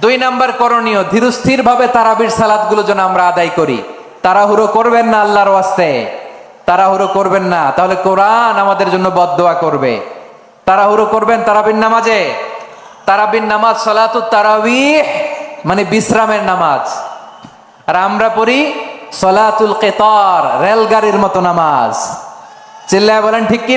দুই নাম্বার করণীয় ধীরস্থির ভাবে তারাবির সালাদগুলো যেন আমরা আদায় করি। তাড়াহুড়ো করবেন না আল্লাহর ওয়াস্তে। তাড়াহুড়ো করবেন না। তাহলে কোরআন আমাদের জন্য বদদোয়া করবে। তাড়াহুড়ো করবেন তারাবির নামাজে। তারাবির নামাজ সালাতু তারাবিহ মানে বিশ্রামের নামাজ। আর আমরা পড়ি সলাতুল কেতর, রেলগাড়ির মতো নামাজ। চিল্লায় বলেন ঠিক কি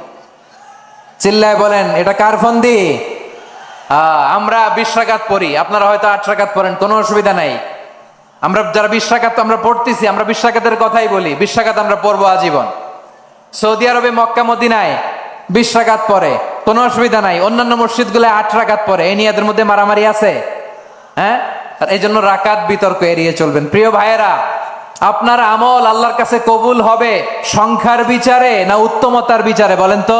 চিল্লায় বলেন, এটা কার ফন্দি? আমরা বিশ রাকাত পড়ি, আপনারা হয়তো আট রাকাত পড়েন, কোনো অসুবিধা নাই। আমরা যারা বিশ রাকাত আমরা পড়তেছি, আমরা বিশ রাকাতের কথাই বলি, বিশ রাকাত আমরা পড়ব আজীবন। সৌদি আরবে মক্কা, মদিনায় বিশ রাকাত পরে কোনো অসুবিধা নাই। অন্যান্য মসজিদগুলো আট রাকাত পরে এই নিয়ে মধ্যে মারামারি আছে। হ্যাঁ? আর এই জন্য রাকাত বিতর্ক এড়িয়ে চলবেন। প্রিয় ভাইয়েরা, আপনার আমল আল্লাহর কাছে কবুল হবে সংখ্যার বিচারে না উত্তমতার বিচারে, বলেন তো?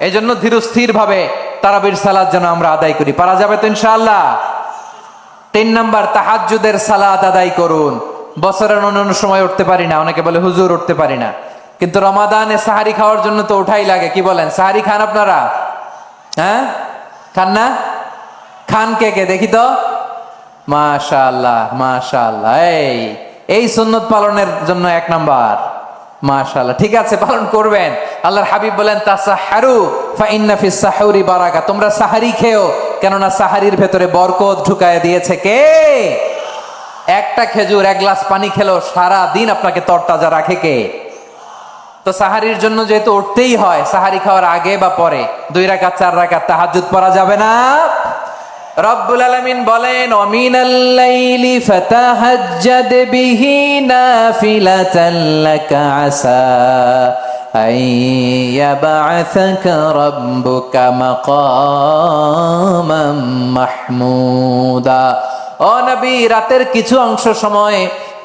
এই জন্য ধীরস্থির ভাবে তারাবির সালাদ যেন আমরা আদায় করি। পারা যাবে তো ইনশাআল্লাহ? তিন নাম্বার, তাহাজ্জুদের সালাদ আদায় করুন। বছরের অন্যান্য সময় উঠতে পারি না, অনেকে বলে হুজুর উঠতে পারি না। কিন্তু রমাদানে সাহারি খাওয়ার জন্য তো ওঠাই লাগে, কি বলেন? সাহারি খান আপনারা? হ্যাঁ? খান না? খান কে কে? দেখি তো। মাশাআল্লাহ মাশাআল্লাহ, এই এই সুন্নত পালনের জন্য এক নাম্বার। মাশাআল্লাহ, ঠিক আছে, পালন করবেন। আল্লাহর হাবিব বলেন, তাসাহারু ফা ইন্না ফিস সাহুরি বারাকা। তোমরা সাহারি খেও, কেননা সাহারির ভেতরে বরকত ঢুকায় দিয়েছে কে? একটা খেজুর, এক গ্লাস পানি খেলো সারা দিন আপনাকে তরতাজা রাখে কে? তো সাহারির জন্য যেহেতু উঠতেই হয়, সাহারি খাওয়ার আগে বা পরে, দুই রাকাত, চার রাকাত তাহাজ্জুদ পড়া যাবে না। রব্বুল আলমিন বলেন অমিন আল্লাইলি ফাতাহাজ্জাদ বিহি নাফিলাতান লাকা আসা আইয়াবাআসাকা রাব্বুকা মাকামাম মাহমুদা। ও নবী, রাতের কিছু অংশ সময়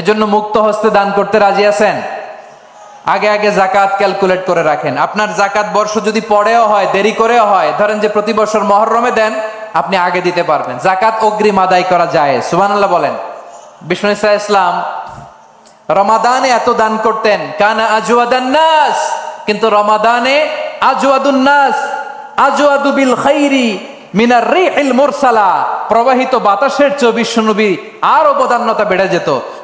এজন্য মুক্ত হস্তে দান করতে রাজি আছেন? আগে আগে জাকাত ক্যালকুলেট করে রাখেন। আপনার জাকাত বর্ষ যদি পরেও হয়, দেরি করেও হয়, ধরেন যে প্রতি বছর মহরমে দেন, আপনি আগে দিতে পারবেন। জাকাত অগ্রিম আদায় করা যায় সুবহানাল্লাহ বলেন। বিষ্ণু ইসা ইসলাম, রমাদানে এত দান করতেন, কানা আজওয়াদান নাস, কিন্তু রমাদানে আজওয়াদুন নাস, আজওয়াদু বিল খাইরি মিনার রিহিল মুরসালা, প্রবাহিত বাতাসের চেয়ে বিশ্বনবী আর অবদান্যতা বেড়ে যেত।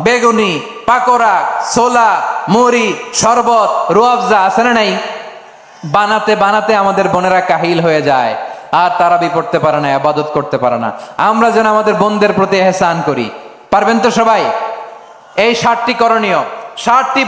বেগুনি, পাকোড়া, ছোলা, মুড়ি, শরবত রুয়াবজা আছে না নাই? বানাতে বানাতে আমাদের বোনেরা কাহিল হয়ে যায়। আর তারা বিপড়তে পারে না, আবাদত করতে পারে না। আমরা যেন আমাদের বোনদের প্রতি এহসান করি। পারবেন তো সবাই? এই ষাটটি করণীয়। ষাটটি